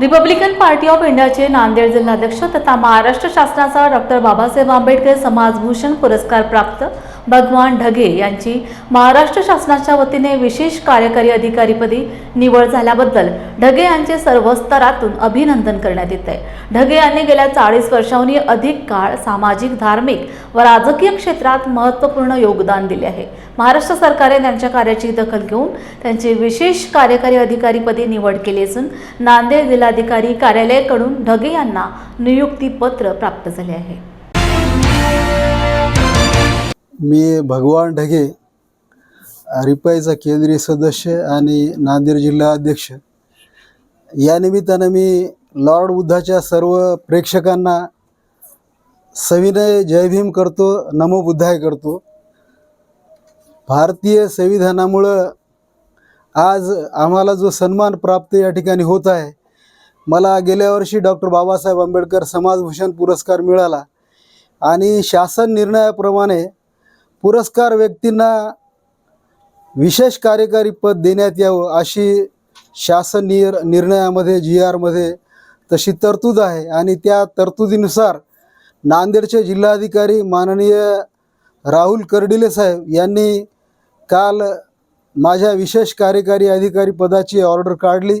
Republican party of इंडियाचे नांदेड जिल्हाध्यक्ष तथा महाराष्ट्र शासनाचा डॉक्टर बाबासाहेब आंबेडकर समाजभूषण पुरस्कार प्राप्त भगवान ढगे यांची महाराष्ट्र शासनाच्या वतीने विशेष कार्यकारी अधिकारीपदी निवड झाल्याबद्दल ढगे यांचे सर्व स्तरातून अभिनंदन करण्यात येत आहे ढगे यांनी गेल्या चाळीस वर्षांहून अधिक काळ सामाजिक धार्मिक व राजकीय क्षेत्रात महत्त्वपूर्ण योगदान दिले आहे. महाराष्ट्र सरकारने त्यांच्या कार्याची दखल घेऊन त्यांची विशेष कार्यकारी अधिकारीपदी निवड केली असून नांदेड जिल्हाधिकारी कार्यालयाकडून ढगे यांना नियुक्तीपत्र प्राप्त झाले आहे. मी भगवान ढगे रिपाईचा केंद्रीय सदस्य आणि नांदेड जिल्हा अध्यक्ष. या निमित्तानं मी लॉर्ड बुद्धाच्या सर्व प्रेक्षकांना सविनय जयभीम करतो नमो बुद्धाय करतो. भारतीय संविधानामुळं आज आम्हाला जो सन्मान प्राप्त या ठिकाणी होत आहे मला गेल्या वर्षी डॉक्टर बाबासाहेब आंबेडकर समाजभूषण पुरस्कार मिळाला. आणि शासन निर्णयाप्रमाणे पुरस्कार व्यक्तींना विशेष कार्यकारी पद देण्यात यावं अशी शासन निर निर्णयामध्ये जी आरमध्ये तशी तरतूद आहे. आणि त्या तरतुदीनुसार नांदेडचे जिल्हाधिकारी माननीय राहुल कर्डिले साहेब यांनी काल माझ्या विशेष कार्यकारी अधिकारी पदाची ऑर्डर काढली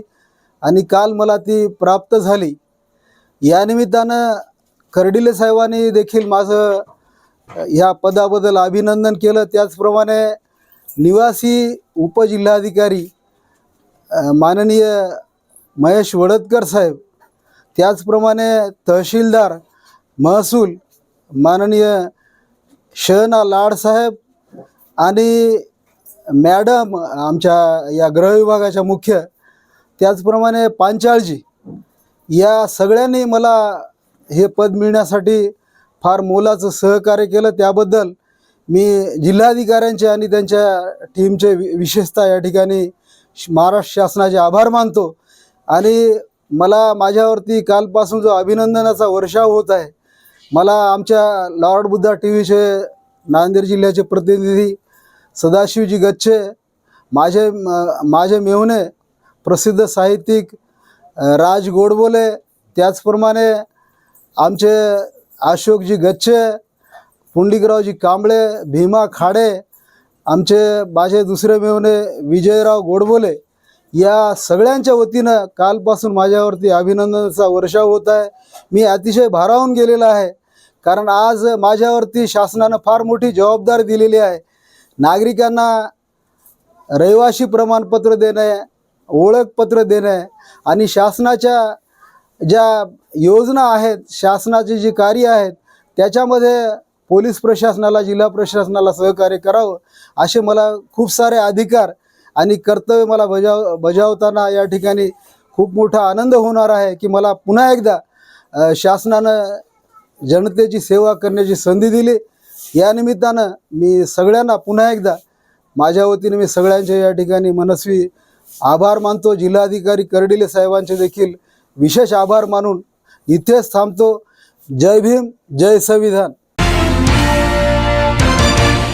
आणि काल मला ती प्राप्त झाली. यानिमित्तानं कर्डिले साहेबांनी देखील माझं ह्या पदाबद्दल अभिनंदन केलं. त्याचप्रमाणे निवासी उपजिल्हाधिकारी माननीय महेश वडदकर साहेब त्याचप्रमाणे तहसीलदार महसूल माननीय शहना लाडसाहेब आणि मॅडम आमच्या या गृहविभागाच्या मुख्य त्याचप्रमाणे पांचाळजी या सगळ्यांनी मला हे पद मिळण्यासाठी फार मोलाचं सहकार्य केलं. त्याबद्दल मी जिल्हाधिकाऱ्यांचे आणि त्यांच्या टीमचे वि विशेषतः या ठिकाणी महाराष्ट्र शासनाचे आभार मानतो. आणि मला माझ्यावरती कालपासून जो अभिनंदनाचा वर्षाव होत आहे मला आमच्या लॉर्ड बुद्धा टी व्हीचे नांदेड जिल्ह्याचे प्रतिनिधी सदाशिवजी गच्छे माझे म- माझे मेहुणे प्रसिद्ध साहित्यिक राज गोडबोले त्याचप्रमाणे आमचे अशोकजी गच्छे पुंडलिकरावजी कांबळे भीमा खाडे आमचे माझे दुसरे मेवणे विजयराव गोडबोले या सगळ्यांच्या वतीनं कालपासून माझ्यावरती अभिनंदनाचा वर्षाव होत आहे. मी अतिशय भारावून गेलेला आहे. कारण आज माझ्यावरती शासनानं फार मोठी जबाबदारी दिलेली आहे. नागरिकांना रहिवासी प्रमाणपत्र देणे ओळखपत्र देणे आणि शासनाच्या ज्या योजना आहेत शासनाचे जी कार्य आहेत त्याच्यामध्ये पोलीस प्रशासनाला जिल्हा प्रशासनाला सहकार्य करावं असे मला खूप सारे अधिकार आणि कर्तव्य मला बजाव बजावताना या ठिकाणी खूप मोठा आनंद होणार आहे की मला पुन्हा एकदा शासनानं जनतेची सेवा करण्याची संधी दिली. या निमित्तानं मी सगळ्यांना पुन्हा एकदा माझ्या वतीने मी सगळ्यांचे या ठिकाणी मनस्वी आभार मानतो. जिल्हाधिकारी कर्डिले साहेबांचे देखील विशेष आभार मानून इथेच थांबतो. जय भीम जय संविधान.